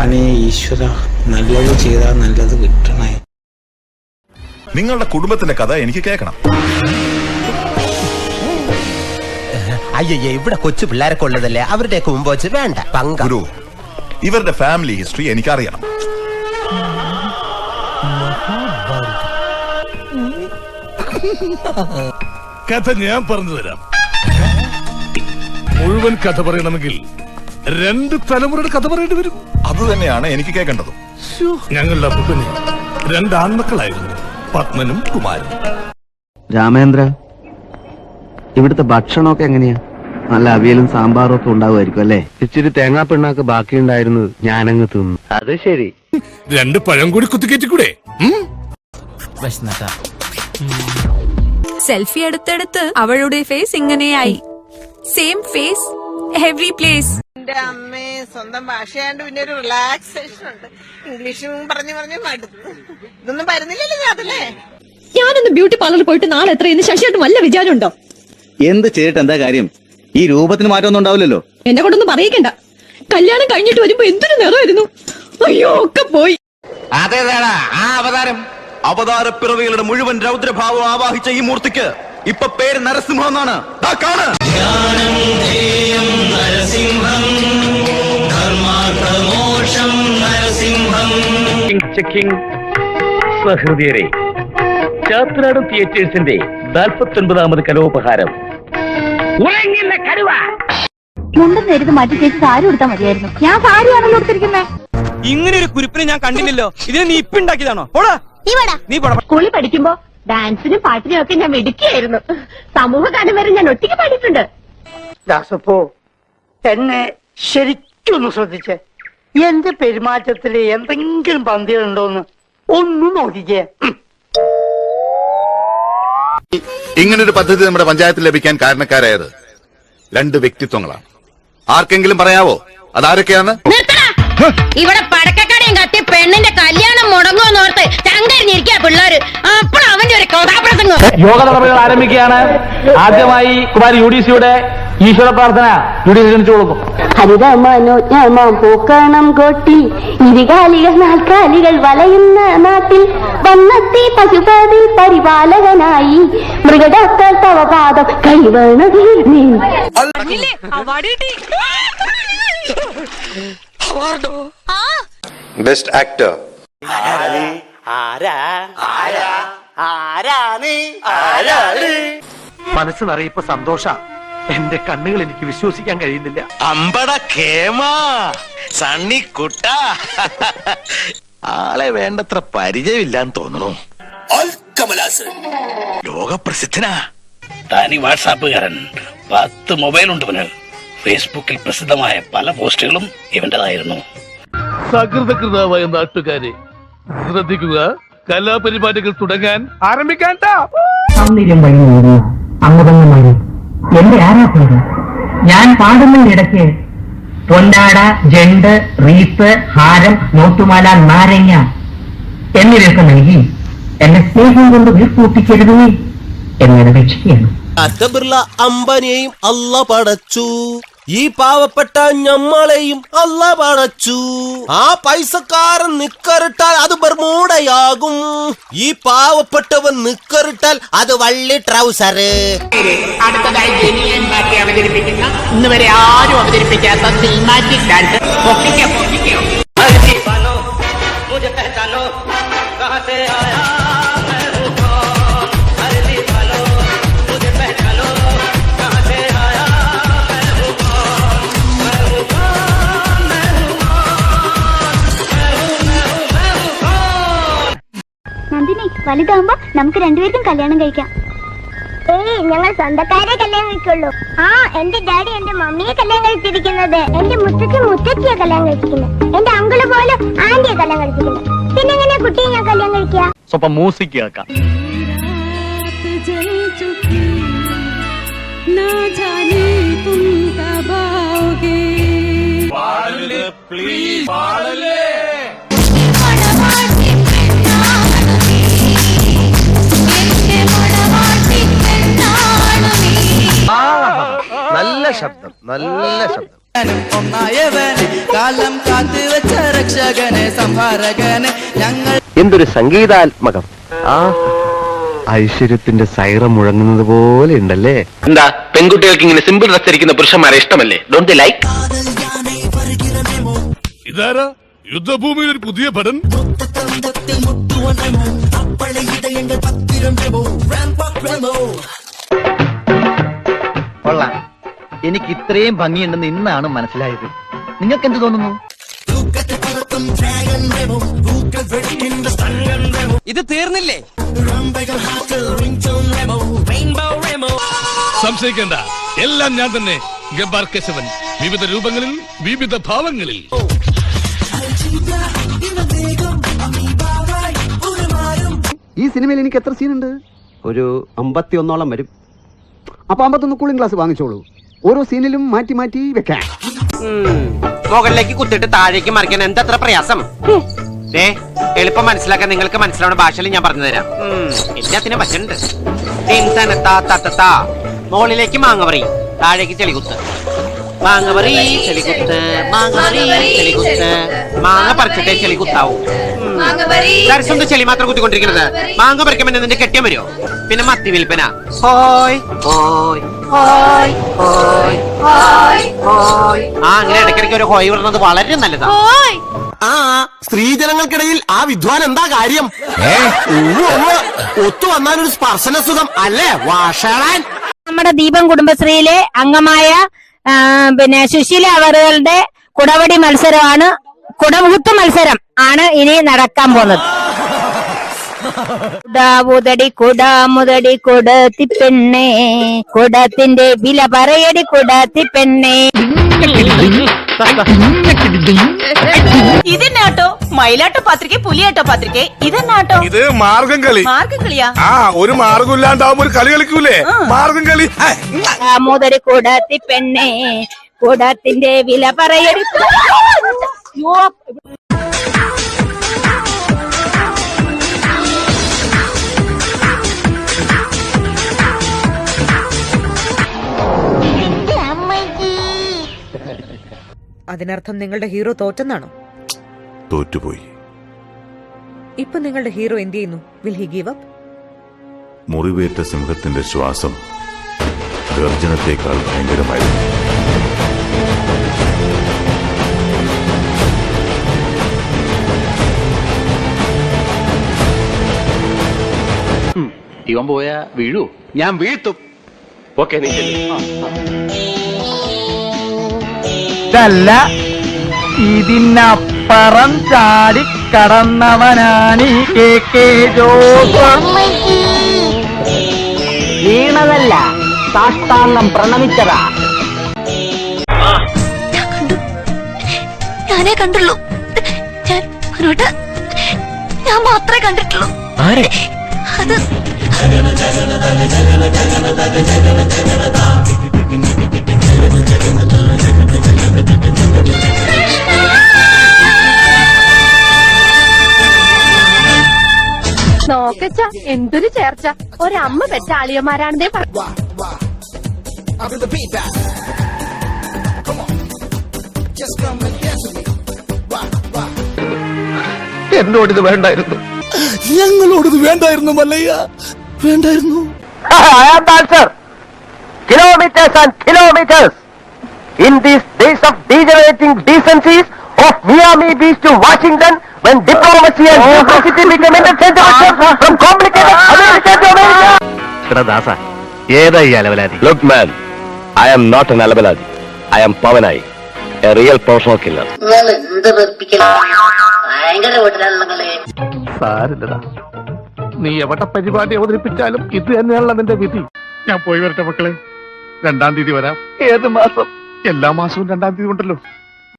ഭഗവാനെ ഈശ്വര നല്ലത് ചെയ്താൽ നല്ലത് കിട്ടണേ. നിങ്ങളുടെ കുടുംബത്തിന്റെ കഥ എനിക്ക് കേൾക്കണം. അയ്യയ്യ ഇവിടെ കൊച്ചു പിള്ളേരൊക്കെ ഉള്ളതല്ലേ? അവരുടെയൊക്കെ മുമ്പ് വെച്ച് വേണ്ട. പങ്ക. ഗുരു ഇവരുടെ ഫാമിലി ഹിസ്റ്ററി എനിക്കറിയണം. കഥ ഞാൻ പറഞ്ഞു തരാം. മുഴുവൻ കഥ പറയണമെങ്കിൽ രണ്ട് തലമുറയുടെ കഥ പറയേണ്ടി വരും. അത് തന്നെയാണ് എനിക്ക് കേൾക്കേണ്ടത്. ഞങ്ങളുടെ അപ്പന് രണ്ട് ആൺമക്കളായിരുന്നു. പത്മനും കുമാരനും. രാമേന്ദ്ര ഇവിടുത്തെ ഭക്ഷണമൊക്കെ എങ്ങനെയാ? നല്ല അവിയലും സാമ്പാറും ഒക്കെ ഉണ്ടാവുമായിരിക്കും അല്ലേ? ഇച്ചിരി തേങ്ങാ പിണ്ണാക്ക് ബാക്കിയുണ്ടായിരുന്നു. ഞാനങ്ങ് തിന്നു. അത് ശരി. രണ്ട് പഴം കൂടി കുത്തിക്കേറ്റിക്കൂടെ? സെൽഫി എടുത്തെടുത്ത് അവളുടെ ഫേസ് ഇങ്ങനെയായി. സെയിം ഫേസ് എവറി പ്ലേസ് എന്റെ അമ്മേ. സ്വന്തം ഭാഷയാണ്ട് പിന്നെ ഒരു റിലാക്സേഷൻ ഉണ്ട്. ഇംഗ്ലീഷും പറഞ്ഞു പറഞ്ഞു മടുത്തു. ഇതൊന്നും വരുന്നില്ലല്ലോ ഞാൻ അതല്ലേ ഞാനൊന്ന് ബ്യൂട്ടി പാർലറിൽ പോയിട്ട് നാളെ എത്രയെന്ന് ശശിയായിട്ട് വല്ല വിചാരമുണ്ടോ? എന്ത് ചെയ്തിട്ട് എന്താ കാര്യം? ഈ രൂപത്തിന് മാറ്റമൊന്നും ഉണ്ടാവില്ലല്ലോ. എന്നെ കൊണ്ടൊന്നും പറയിക്കണ്ട. കല്യാണം കഴിഞ്ഞിട്ട് വരുമ്പോ എന്തൊരു നിറമായിരുന്നു. അയ്യോ ഒക്കെ പോയി. അതേതാടാ ആ അവതാരം? അവതാരപ്പിറവികളുടെ മുഴുവൻ രൗദ്രഭാവം ആവാഹിച്ച ഈ മൂർത്തിക്ക് ഇപ്പൊ പേര് നരസിംഹം എന്നാണ്. ദാ കാണ് ചെക്കിംഗ് സഹൃദയരെ ചാത്രാട് തിയേറ്റേഴ്സിന്റെ നാൽപ്പത്തി ഒൻപതാമത് കലോപഹാരം മുണ്ടും നേരിട്ട് മാറ്റി ചേച്ചി സാരി കൊടുത്താൽ മതിയായിരുന്നു. ഞാൻ സാരിയാണല്ലോ കൊടുത്തിരിക്കുന്നത് ഇങ്ങനെ ഒരു കുരിപ്പിനെ ഞാൻ കണ്ടില്ലല്ലോ. ഇതിനെ നീ ഇപ്പിണ്ടാക്കിയതാണോ പോടാ. നീ പോടാ. സ്കൂളിൽ പഠിക്കുമ്പോ ഡാൻസിനും പാട്ടിനും ഒക്കെ ഞാൻ മിടുക്കിയായിരുന്നു. സമൂഹ ഗാനം വരെ ഞാൻ ഒറ്റയ്ക്ക് പാടിയിട്ടുണ്ട്. ദാസപ്പോ എന്നെ ശരിക്കൊന്ന് ശ്രദ്ധിച്ചേ. എന്റെ പെരുമാറ്റത്തിൽ എന്തെങ്കിലും പന്തികളുണ്ടോന്ന് ഒന്നും നോക്കിക്കേ. ഇങ്ങനൊരു പദ്ധതി നമ്മുടെ പഞ്ചായത്തിൽ ലഭിക്കാൻ കാരണക്കാരായത് രണ്ട് വ്യക്തിത്വങ്ങളാണ്. ആർക്കെങ്കിലും പറയാവോ? അതാരൊക്കെയാണ്? ഇവിടെ പടക്കക്കടയും കത്തി പെണ്ണിന്റെ കല്യാണം മുടങ്ങുമെന്നോർത്ത് ചങ്കരിഞ്ഞിരിക്കുക പിള്ളേര്. അപ്പോൾ അവന്റെ ഒരു കഥാപ്രസംഗം. യോഗ നടപടികൾ ആരംഭിക്കുകയാണ്. ആദ്യമായി കുമാരി യു ഡി സിയുടെ ഈശ്വര പ്രാർത്ഥന ഇവിടെ ക്ഷണിച്ചു കൊടുക്കും. ഹരിതമനോജ്ഞമാം പൂക്കണം കൊട്ടി. ഇരുകാലികൾ നാൽക്കാലികൾ വലയുന്ന നാട്ടിൽ വന്നെത്തി പശുപതി പരിപാലകനായി. മൃഗഡോക്ടർ തവപാദം കൈവണതിൽ നീ? ബെസ്റ്റ് ആക്ടർ മനസ്സ് നിറയിപ്പോ സന്തോഷ. എന്റെ കണ്ണുകൾ എനിക്ക് വിശ്വസിക്കാൻ കഴിയുന്നില്ല. അമ്പട കേമാ സണ്ണി കുട്ട. ആളെ വേണ്ടത്ര പരിചയമില്ലാന്ന് തോന്നുന്നു ലോകപ്രസിദ്ധനാ. താനി വാട്സാപ്പുകാരൻ പത്ത് മൊബൈൽ ഉണ്ട് ഇവന് ഫേസ്ബുക്കിൽ പ്രസിദ്ധമായ പല പോസ്റ്റുകളും ഇവന്റേതായിരുന്നു. സകൃതകൃതാവായ നാട്ടുകാരെ ശ്രദ്ധിക്കുക കലാപരിപാടികൾ തുടങ്ങാൻ ആരംഭിക്കാൻ വഴി അമ്മതങ്ങന്മാരെ എന്റെ ആരാധന ഞാൻ പാടുന്നതിനിടയ്ക്ക് പൊന്നാട ജണ്ട് റീത്ത് ഹാരം നോട്ടുമാല നാരങ്ങ എന്നിവയൊക്കെ നൽകി. എന്നെ സ്നേഹം കൊണ്ട് വീർപ്പൂട്ടിക്കരുതേ എന്നെ രക്ഷിക്കുകയാണ് ബിർള അംബാനിയെയും അല്ല പടച്ചു. ഈ പാവപ്പെട്ട ഞമ്മളെയും അല്ല പടച്ചു ആ പൈസക്കാരൻ നിക്കറിട്ടാൽ അത് ബർമൂടയാകും ഈ പാവപ്പെട്ടവൻ നിക്കറിട്ടാൽ അത് വള്ളി ട്രൗസർ അടുത്തതായി അവതരിപ്പിക്കുന്ന ഇന്ന് വരെ ആരും അവതരിപ്പിക്കാത്ത സിനിമാറ്റിക് ഡാൻസ് നന്ദിനി വലുതാകുമ്പോ നമുക്ക് രണ്ടുപേർക്കും കല്യാണം കഴിക്കാം. ഏയ് ഞങ്ങൾ സ്വന്തക്കാരെ കല്യാണം കഴിക്കുള്ളൂ. ആ എന്റെ ഡാഡി എന്റെ മമ്മിയെ കല്യാണം കഴിച്ചിരിക്കുന്നത്. എന്റെ മുത്തച്ഛൻ മുത്തച്ഛിയെ കല്യാണം കഴിച്ചിരിക്കുന്നത്. എന്റെ അങ്കിൾ പോലും ആന്റിയെ കല്യാണം കഴിച്ചിരിക്കുന്നത്. പിന്നെ എങ്ങനെ കുട്ടിയെ ഞാൻ കല്യാണം കഴിക്കുക? സ്വപ്പം മ്യൂസിക് കേൾക്കാം. നല്ല ശബ്ദം നല്ല ശബ്ദം. കാലം കാത്തു വെച്ച രക്ഷകനെ സംഹാരകനെ ഞങ്ങൾ എന്തൊരു സംഗീതാത്മകം. ആ ഐശ്വര്യത്തിന്റെ സൈറ മുഴങ്ങുന്നത് പോലെ ഉണ്ടല്ലേ? എന്താ പെൺകുട്ടികൾക്ക് ഇങ്ങനെ സിമ്പിൾ ഡ്രസ് ധരിക്കുന്ന പുരുഷന്മാരെ ഇഷ്ടമല്ലേ? ഡോണ്ട് ലൈക്ക് ഇതാരാ? യുദ്ധഭൂമിയിൽ ഒരു പുതിയ ഭടൻ? എനിക്ക് ഇത്രയും ഭംഗിയുണ്ടെന്ന് ഇന്നാണ് മനസ്സിലായത്. നിങ്ങൾക്ക് എന്ത് തോന്നുന്നു? ഇത് തീർന്നില്ലേ? സംശയിക്കേണ്ട. എല്ലാം ഞാൻ തന്നെ ഗബ്ബാർ കേശവൻ. വിവിധ രൂപങ്ങളിൽ വിവിധ ഭാവങ്ങളിൽ. ഈ സിനിമയിൽ എനിക്ക് എത്ര സീനുണ്ട്? ഒരു അമ്പത്തി ഒന്നോളം വരും. അപ്പൊ അമ്പത്തൊന്ന് കൂളിംഗ് ഗ്ലാസ് വാങ്ങിച്ചോളൂ. ഓരോ സീനിലും മാറ്റി മാറ്റി വെക്കാം. മുകളിലേക്ക് കുത്തിട്ട് താഴേക്ക് മറിക്കാൻ എന്തത്ര പ്രയാസം? ഏ എളുപ്പം മനസ്സിലാക്കാൻ നിങ്ങൾക്ക് മനസ്സിലാവുന്ന ഭാഷയിൽ ഞാൻ പറഞ്ഞു തരാം. എല്ലാത്തിനും പറ്റുന്നുണ്ട് മുകളിലേക്ക് മാങ്ങ പറയും. താഴേക്ക് ചെളികുത്ത് മാങ്ങ പറി ചെളികുത്ത് മാങ്ങ പറി ചെളികുത്ത്. മാങ്ങ പറിച്ചിട്ടേ ചെളികുത്താവൂ. ദർശനം ചെളി മാത്രം കുത്തിക്കൊണ്ടിരിക്കുന്നത് മാങ്ങ പറിക്കുമ്പോൾ നിന്റെ കെട്ടിയം വരുമോ പിന്നെ മത്തി വിൽപ്പന. ഹോയ്. ഹോയ്. ഹോയ്. ഹോയ്. ഹോയ്. ഹോയ്. ആ അങ്ങനെ ഇടയ്ക്കിടയ്ക്ക് ഒരു ഹോയ് വിടുന്നത് വളരെ നല്ലതാ. ആ സ്ത്രീജനങ്ങൾക്കിടയിൽ ആ വിദ്വാൻ എന്താ കാര്യം? ഒത്തു വന്നാലൊരു സ്പർശന സുഖം. അല്ലേ വാഷാളാൻ? നമ്മുടെ ദീപം കുടുംബശ്രീയിലെ അംഗമായ പിന്നെ സുശീല അവറുകളുടെ കുടവടി മത്സരമാണ് കുടമുഹൂർത്ത മത്സരം ആണ് ഇനി നടക്കാൻ പോകുന്നത്. കുടാവുതടി കുടാമുതടി കുടത്തി പെണ്ണേ കുടത്തിന്റെ വില പറയടി കുടത്തി പെണ്ണേ. ഇതെന്നാട്ടോ? മയിലാട്ട പത്രിക പുലിയാട്ട പത്രിക. ഇതെന്നാട്ടോ? ഇത് മാർഗം കളി. മാർഗം കളിയാ? ആ ഒരു മാർഗം ഇല്ലാണ്ടാവുമ്പോ ഒരു കളി കളിക്കൂലേ? മാർഗം കളി. കുടാമുതടി കൂടാത്തി പെണ്ണേ കൂടാത്തിന്റെ വില പറയടി അതിനർത്ഥം നിങ്ങളുടെ ഹീറോ തോറ്റെന്നാണോ? തോറ്റുപോയി. ഇപ്പൊ നിങ്ങളുടെ ഹീറോ എന്ത് ചെയ്യുന്നു? വിൽ ഹി ഗീവ് അപ്പ് മുറിവേറ്റ സിംഹത്തിന്റെ ശ്വാസം ഗർജനത്തെക്കാൾ ഭയങ്കരമായിരുന്നു. ഇവൻ പോയാ വീഴൂ. ഞാൻ വീഴ്ത്തും. ഓക്കെ നീ ഇതല്ല ഇതിനപ്പുറം ചാടി കടന്നവനാണ് ഈ കെ കെ ജോസ് വീണതല്ല സാഷ്ടാംഗം പ്രണമിച്ചതാ. ഞാനേ കണ്ടുള്ളൂ. ഞാൻ അവനോട് ഞാൻ മാത്രമേ കണ്ടിട്ടുള്ളൂ. അത് നോക്കച്ച എന്തൊരു ചേർച്ച. ഒരമ്മ പെറ്റ ആളിയന്മാരാണെന്നേ പറഞ്ഞു എന്നോട് ഇത് വേണ്ടായിരുന്നു. ഞങ്ങളോടത് വേണ്ടായിരുന്നു മല്ലയ്യ. വേണ്ടായിരുന്നു. Kilometres and kilometres in these days of degenerating decencies of Miami Beach to Washington when diplomacy and diplomacy became interchangeable from complicated America to America. എടാ ദാസ ഏതാ ഈ അലവലാതി? Look man I am not an അലവലാതി. I am Pavanayi a real professional killer സാരില്ലടാ. നീ എവിടെ പരിപാടി അവതരിപ്പിച്ചാലും ഇത് തന്നെയാണല്ലോ നിന്റെ വിധി. ഞാൻ പോയി വരട്ടെ മക്കളെ. രണ്ടാം തീയതി വരാം. ഏത് മാസം? എല്ലാ മാസവും രണ്ടാം തീയതി ഉണ്ടല്ലോ.